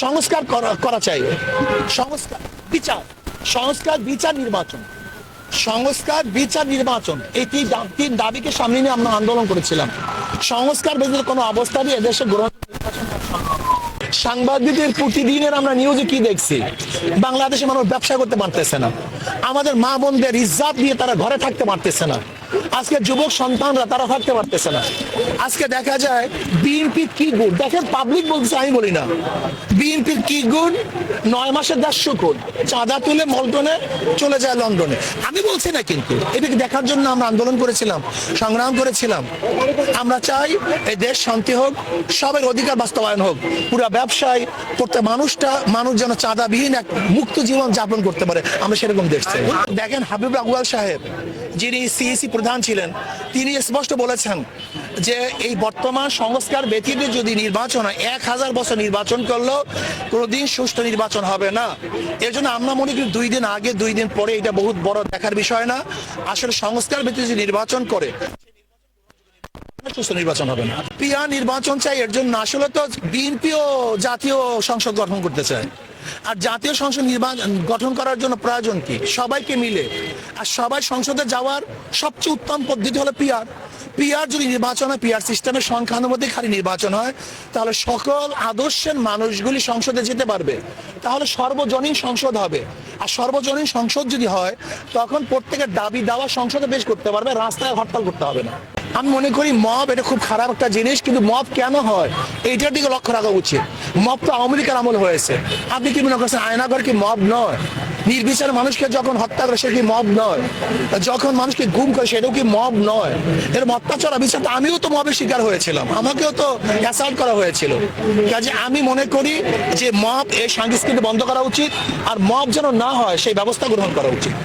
সংস্কার করা- চাই। সংস্কার, বিচার। সংস্কার, বিচার, নির্বাচন। সংস্কার, বিচার, নির্বাচন। এই তিন দাবিকে সামনে নিয়ে আমরা আন্দোলন করেছিলাম। সংস্কার ব্যতীত কোনো অবস্থারই এদেশে গ্রহণ সাংবাদিকদের প্রতিদিনের আমরা নিউজে কি দেখছি? বাংলাদেশে মানুষ ব্যবসা করতে পারতেছে না। আমাদের মা বোনদের ইজ্জাত দিয়ে তারা ঘরে থাকতে পারতেছে না। আজকে যুবক সন্তানরা তারা থাকতে পারতেছে না। আজকে দেখা যায় বিএনপির কি গুণ? দেখেন পাবলিক বলছে আমি বলি না। বিএনপির কি গুণ? নয় মাসের দেড়শো কোণ চাঁদা তুলে মলটনে চলে যায় লন্ডনে। আমি বলছি না কিন্তু, এটাকে দেখার জন্য আমরা আন্দোলন করেছিলাম, সংগ্রাম করেছিলাম। আমরা চাই এই দেশ শান্তি হোক, সবের অধিকার বাস্তবায়ন হোক। পুরা ব্যবসায় প্রত্যেক মানুষটা, মানুষ যেন চাঁদাবিহীন এক মুক্ত জীবন যাপন করতে পারে। আমরা সেরকম দেখছি দেখেন হাবিব আগুয়াল সাহেব, যিনি সিএসি প্রধান ছিলেন। তিনি স্পষ্ট বলেছেন যে এই বর্তমান সংস্কার ব্যতীত যদি নির্বাচন হয়, এক হাজার বছর নির্বাচন করলেও কোনোদিন সুষ্ঠু নির্বাচন হবে না। এর জন্য আমরা মনে করি দুই দিন আগে, দুই দিন পরে এটা বহুত বড় দেখার বিষয় না। আসলে সংস্কার ব্যতীত যদি নির্বাচন করে সুস্থ নির্বাচন হবে না। পিয়া নির্বাচন চাই, এর জন্য আসলে তো জাতীয় সংসদ গঠন করতে চায়। আর জাতীয় সংসদ নির্বাচন গঠন করার জন্য প্রয়োজন কি? সবাইকে মিলে। আর সবাই সংসদে যাওয়ার সবচেয়ে উত্তম পদ্ধতি হলো পিয়ার। পিয়ার যদি নির্বাচন হয়, পিয়ার সিস্টেমের সংখ্যানুপাতিক খালি নির্বাচন হয়, তাহলে সকল আদর্শের মানুষগুলি সংসদে যেতে পারবে। তাহলে সর্বজনীন সংসদ হবে। আর সর্বজনীন সংসদ যদি হয়, তখন প্রত্যেকের দাবি দাওয়া সংসদে বেশ করতে পারবে, রাস্তায় হরতাল করতে হবে না। আমি মনে করি মব এটা খুব খারাপ একটা জিনিস, কিন্তু মব কেন হয়? এইটার দিকে লক্ষ্য রাখা উচিত। মব তো আওয়ামী লীগের আমল হয়েছে। আপনি কি মনে করছেন আয়নাগর কি মব নয়? নির্বিচার মানুষকে যখন হত্যা করে, সে কি মব নয়? যখন মানুষকে গুম করে, সেটাও কি মব নয়? এরকম অত্যাচার অবিচার আমিও তো মবের শিকার হয়েছিলাম। আমাকেও তো অ্যাসাল্ট করা হয়েছিল। কাজে আমি মনে করি যে মব এই সংস্কৃতি বন্ধ করা উচিত, আর মব যেন না হয়, সেই ব্যবস্থা গ্রহণ করা উচিত।